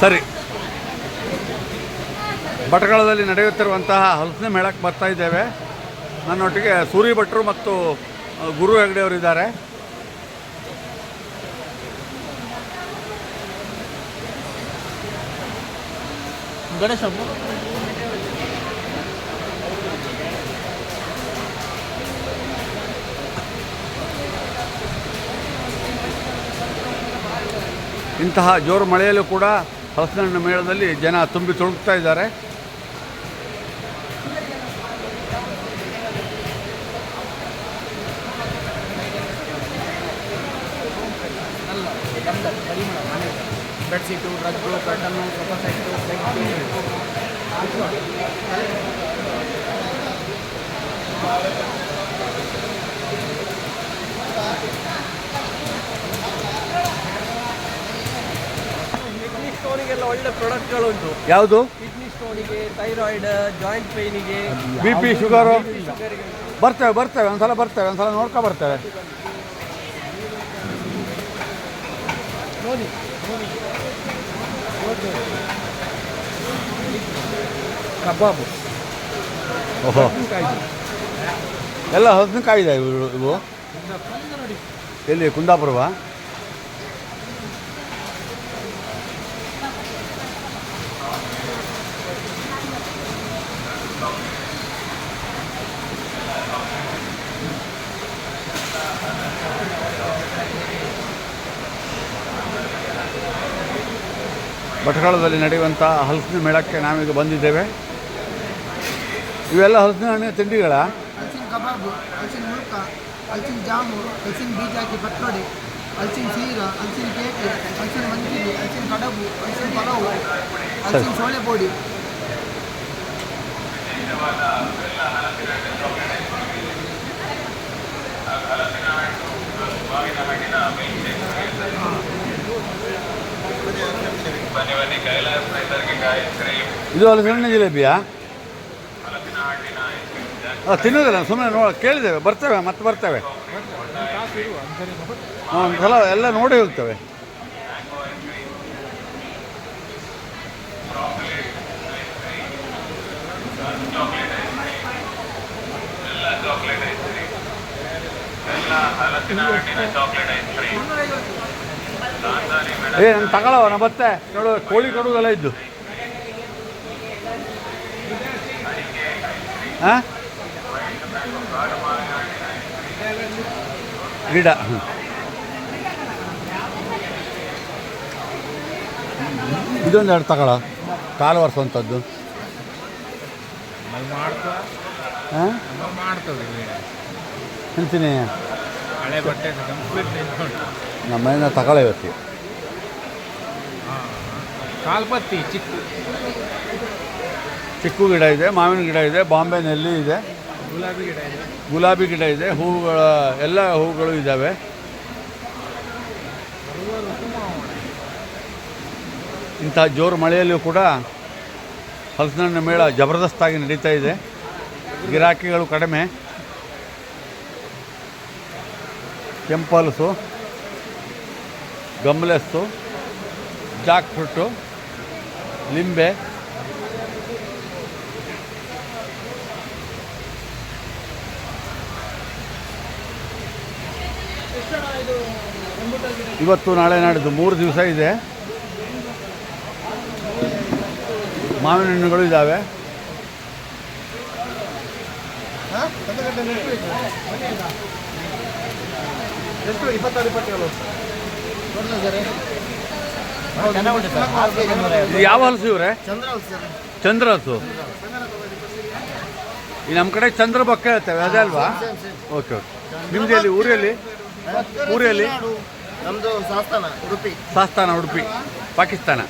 ಸರಿ. ಭಟ್ಕಳದಲ್ಲಿ ನಡೆಯುತ್ತಿರುವಂತಹ ಹಲಸಿನ ಮೇಳಕ್ಕೆ ಬರ್ತಾ ಇದ್ದೇವೆ. ನನ್ನೊಟ್ಟಿಗೆ ಸೂರಿ ಭಟ್ರು ಮತ್ತು ಗುರು ಗುರು ಹೆಗಡೆಯವರಿದ್ದಾರೆ ಗಣೇಶ ಇಂತಹ ಜೋರು ಮಳೆಯಲ್ಲೂ ಕೂಡ ಹಲಸಿನ ಮೇಳದಲ್ಲಿ ಜನ ತುಂಬಿ ತುಳುಕ್ತಾ ಇದ್ದಾರೆ. Bedsheet rug curtain sofa set ಸ್ಟೋನಿಗೆಲ್ಲ ಒಳ್ಳೆ ಪ್ರಾಡಕ್ಟ್ಗಳು ಉಂಟು ಯಾವುದು? ಕಿಡ್ನಿ ಸ್ಟೋನಿಗೆ ಥೈರಾಯ್ಡ್ ಜಾಯಿಂಟ್ ಪೈನಿಗೆ ಬಿ ಪಿ ಶುಗರು? ಬರ್ತೇವೆ ಬರ್ತೇವೆ ಒಂದ್ಸಲ ಬರ್ತೇವೆ ಒಂದ್ಸಲ ನೋಡ್ಕೊ ಬರ್ತೇವೆ. ನೋಡಿ ಕಬಾಬು. ಓಹೋ. ಎಲ್ಲ ಹದಿನಕಾಯಿದೆ ಇವು. ಇವು ಎಲ್ಲಿ ಕುಂದಾಪುರವಾ? ಭಟ್ಕಳದಲ್ಲಿ ನಡೆಯುವಂಥ ಹಲಸಿನ ಮೇಳಕ್ಕೆ ನಾವೀಗ ಬಂದಿದ್ದೇವೆ. ಇವೆಲ್ಲ ಹಲಸಿನ ಹಣ್ಣಿನ ತಿಂಡಿಗಳ. ಹಲಸಿನ ಕಬಾಬು ಹಲಸಿನ ಮುಳ್ಕ ಹಲಸಿನ ಜಾಮು ಹಲಸಿನ ಬೀಜ ಹಾಕಿ ಪಟ್ರೋಡಿ ಹಲಸಿನ ಸೀರ ಹಲಸಿನ ಕೇಕ್ ಹಲಸಿನ ಮಂಜಿಲಿ ಹಲಸಿನ ಕಡಬು ಹಲಸಿನ ಪಲಾವು ಹಲಸಿನ ಸೋಳೆ ಪೋಡಿ. ಇದು ಅಲ್ಲಿ ಸಣ್ಣ ಜಿಲೇಬಿಯಾ? ಅಲ್ಲ ತಿನ್ನೋದಿಲ್ಲ ಸುಮ್ಮನೆ ನೋ ಕೇಳಿದ್ದೇವೆ ಬರ್ತೇವೆ ಮತ್ತೆ ಬರ್ತೇವೆ. ಹಾಂ ಸಲ ಎಲ್ಲ ನೋಡಿ ಹೋಗ್ತೇವೆ. ಏ ನಾನು ತಗೊಳ್ಳವ ನಾ ಬತ್ತೆ ನೋಡು ಕೋಳಿ ಕೊಡುವುದೆಲ್ಲ ಇದ್ದು. ಹಾಂ ಗಿಡ. ಇದೊಂದು ಎರಡು ತಗೊಳ. ಕಾಲು ಒರೆಸುವಂಥದ್ದು. ಹಾಂ ಹೇಳ್ತೀನಿ ನಮ್ಮ ಮನೆಯಿಂದ ತಗೊಳ್ಳ ಇವತ್ತು ಕಾಲ್ಪತ್ತಿ ಚಿಕ್ಕು. ಚಿಕ್ಕು ಗಿಡ ಇದೆ ಮಾವಿನ ಗಿಡ ಇದೆ ಬಾಂಬೆ ನೆಲ್ಲಿ ಇದೆ. ಗುಲಾಬಿ ಗಿಡ ಇದೆ. ಗುಲಾಬಿ ಗಿಡ ಇದೆ ಹೂವುಗಳ ಎಲ್ಲ ಹೂಗಳು ಇದ್ದಾವೆ ಇಂಥ ಜೋರು ಮಳೆಯಲ್ಲಿಯೂ ಕೂಡ ಹಲಸಿನಣ್ಣು ಮೇಳ ಜಬರ್ದಸ್ತಾಗಿ ನಡೀತಾ ಇದೆ. ಗಿರಾಕಿಗಳು ಕಡಿಮೆ. ಕೆಂಪಲ್ಸು ಗಮ್ಲೆಸ್ಸು ಜಾಕ್ ಫ್ರುಟ್ಟು ಲಿಂಬೆ. ಇವತ್ತು ನಾಳೆ ನಾಡಿದ್ದು ಮೂರು ದಿವಸ ಇದೆ. ಮಾವಿನ ಹಣ್ಣುಗಳು ಇದ್ದಾವೆ ಎಷ್ಟು? ಇಪ್ಪತ್ತಾರು ಇಪ್ಪತ್ತೇಳು. ಯಾವ ಹಲಸು ಇವ್ರೆ? ಚಂದ್ರ ಹಲಸು ಈ ನಮ್ಮ ಕಡೆ ಚಂದ್ರ ಬಕ್ಕ ಹೇಳ್ತೇವೆ ಅದೇ ಅಲ್ವಾ? Okay okay. ನಿಮ್ದು ಎಲ್ಲಿ ಊರಲ್ಲಿ? ಊರಲ್ಲಿ? ನಮ್ಮದು ಸಾಸ್ತಾನ ಉಡುಪಿ. ಸಾಸ್ತಾನ ಉಡುಪಿ. ಪಾಕಿಸ್ತಾನ.